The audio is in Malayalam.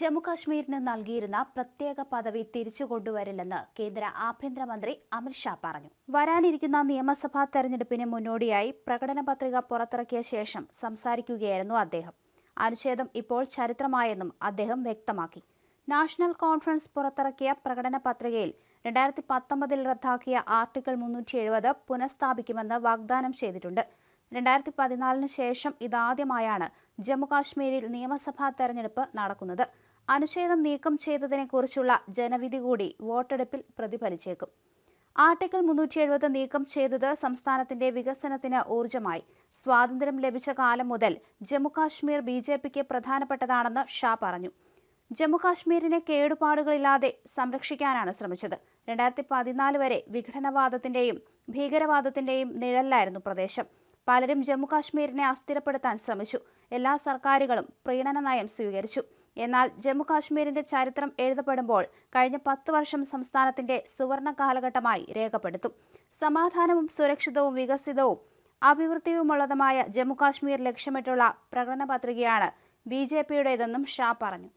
ജമ്മുകാശ്മീരിന് നൽകിയിരുന്ന പ്രത്യേക പദവി തിരിച്ചു കൊണ്ടുവരില്ലെന്ന് കേന്ദ്ര ആഭ്യന്തരമന്ത്രി അമിത്ഷാ പറഞ്ഞു. വരാനിരിക്കുന്ന നിയമസഭാ തെരഞ്ഞെടുപ്പിന് മുന്നോടിയായി പ്രകടന പത്രിക പുറത്തിറക്കിയ ശേഷം സംസാരിക്കുകയായിരുന്നു അദ്ദേഹം. അനുച്ഛേദം ഇപ്പോൾ ചരിത്രമായെന്നും അദ്ദേഹം വ്യക്തമാക്കി. നാഷണൽ കോൺഫറൻസ് പുറത്തിറക്കിയ പ്രകടന പത്രികയിൽ രണ്ടായിരത്തി പത്തൊമ്പതിൽ റദ്ദാക്കിയ ആർട്ടിക്കിൾ മുന്നൂറ്റി എഴുപത് പുനഃസ്ഥാപിക്കുമെന്ന് വാഗ്ദാനം ചെയ്തിട്ടുണ്ട്. രണ്ടായിരത്തി പതിനാലിന് ശേഷം ഇതാദ്യമായാണ് ജമ്മുകാശ്മീരിൽ നിയമസഭാ തെരഞ്ഞെടുപ്പ് നടക്കുന്നത്. അനുച്ഛേദം നീക്കം ചെയ്തതിനെക്കുറിച്ചുള്ള ജനവിധി കൂടി വോട്ടെടുപ്പിൽ പ്രതിഫലിച്ചേക്കും. ആർട്ടിക്കിൾ മുന്നൂറ്റി എഴുപത് നീക്കം ചെയ്തത് സംസ്ഥാനത്തിന്റെ വികസനത്തിന് ഊർജമായി സ്വാതന്ത്ര്യം ലഭിച്ച കാലം മുതൽ ജമ്മുകാശ്മീർ ബി ജെ പിക്ക് പ്രധാനപ്പെട്ടതാണെന്ന് ഷാ പറഞ്ഞു. ജമ്മുകാശ്മീരിനെ കേടുപാടുകളില്ലാതെ സംരക്ഷിക്കാനാണ് ശ്രമിച്ചത്. രണ്ടായിരത്തി പതിനാല് വരെ വിഘടനവാദത്തിന്റെയും ഭീകരവാദത്തിന്റെയും നിഴലിലായിരുന്നു പ്രദേശം. പലരും ജമ്മുകാശ്മീരിനെ അസ്ഥിരപ്പെടുത്താൻ ശ്രമിച്ചു. എല്ലാ സർക്കാരുകളും പ്രീണന നയം സ്വീകരിച്ചു. എന്നാൽ ജമ്മുകാശ്മീരിന്റെ ചരിത്രം എഴുതപ്പെടുമ്പോൾ കഴിഞ്ഞ പത്ത് വർഷം സംസ്ഥാനത്തിന്റെ സുവർണ കാലഘട്ടമായി രേഖപ്പെടുത്തും. സമാധാനവും സുരക്ഷിതവും വികസിതവും അഭിവൃദ്ധിയുമുള്ളതുമായ ജമ്മുകാശ്മീർ ലക്ഷ്യമിട്ടുള്ള പ്രകടന പത്രികയാണ് ബി ജെ പിയുടേതെന്നും ഷാ പറഞ്ഞു.